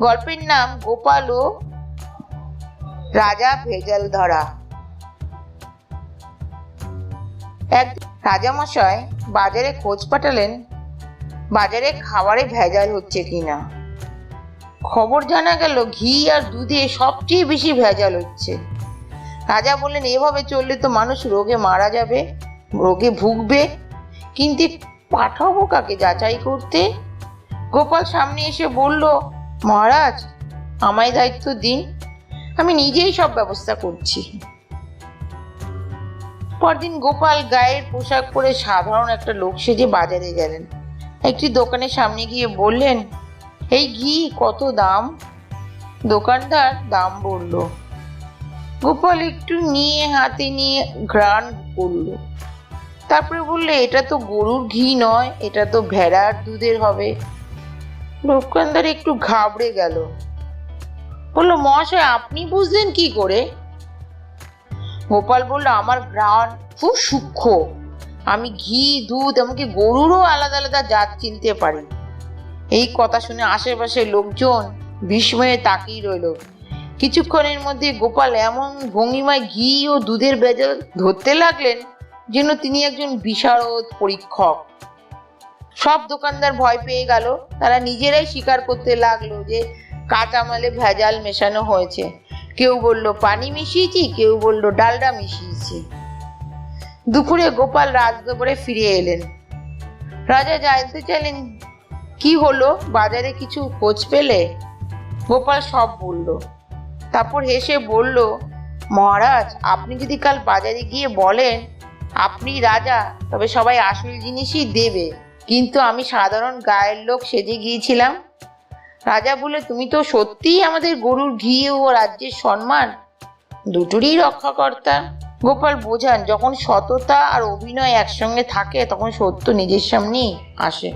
গল্পের নাম গোপাল ও রাজা ভেজাল ধরা এক রাজামশাই বাজারে খোঁজ পাঠালেন, বাজারে খাবারে ভেজাল হচ্ছে কিনা। খবর জানা গেল, ঘি আর দুধে সবচেয়ে বেশি ভেজাল হচ্ছে। রাজা বললেন, এভাবে চললে তো মানুষ রোগে মারা যাবে, রোগে ভুগবে। কিন্তু পাঠাবো কাকে যাচাই করতে? গোপাল সামনে এসে বলল মহারাজ, আমায় দায়িত্ব দিন। আমি নিজেই সব ব্যবস্থা করছি। পরদিন গোপাল গায়ের পোশাক পরে সাধারণ একটা লোক সেজে বাজারে গেলেন। একটি দোকানের সামনে গিয়ে বললেন, এই ঘি কত দাম? দোকানদার দাম বলল, গোপাল একটু নিয়ে, হাতে নিয়ে ঘ্রাণ করল। তারপরে বললে, এটা তো গরুর ঘি নয়, এটা তো ভেড়ার দুধের হবে। দোকানদার একটু ঘাবড়ে গেল। বলল, মহাশয়, আপনি বুঝলেন কি করে? গোপাল বলল, আমার ঘ্রাণ খুব সূক্ষ্ম। আমি ঘি, দুধ, এমনকি গরুরও আলাদা আলাদা জাত চিনতে পারি। এই কথা শুনে আশেপাশে লোকজন বিস্ময়ে তাকিয়ে রইল। কিছুক্ষণের মধ্যে গোপাল এমন ভঙ্গিমায় ঘি ও দুধের বেজাল ধরতে লাগলেন, যেন তিনি একজন বিশারদ পরীক্ষক। সব দোকানদার ভয় পেয়ে গেল। তারা নিজেরাই স্বীকার করতে লাগল যে কাঁচামালে ভেজাল মেশানো হয়েছে। কেউ বলল, পানি মিশিয়েছি? কেউ বলল, ডালডা মিশিয়েছি। দুপুরে গোপাল রাজদরবারে ফিরে এলেন। রাজা জানতে চাইলেন কি হলো? বাজারে কিছু খোঁজ পেলে? গোপাল সব বলল। তারপর হেসে বলল, মহারাজ, আপনি যদি কাল বাজারে গিয়ে বলেন, আপনি রাজা, তবে সবাই আসল জিনিসই দেবে। কিন্তু আমি সাধারণ গায়ের লোক সেজে গিয়েছিলাম। রাজা বলে, তুমি তো সত্যিই আমাদের গরুর ঘি ও রাজ্যের সম্মান। দুটোরই রক্ষাকর্তা। গোপাল বোঝান, যখন সততা আর অভিনয় একসঙ্গে থাকে, তখন সত্য নিজের সামনেই আসে।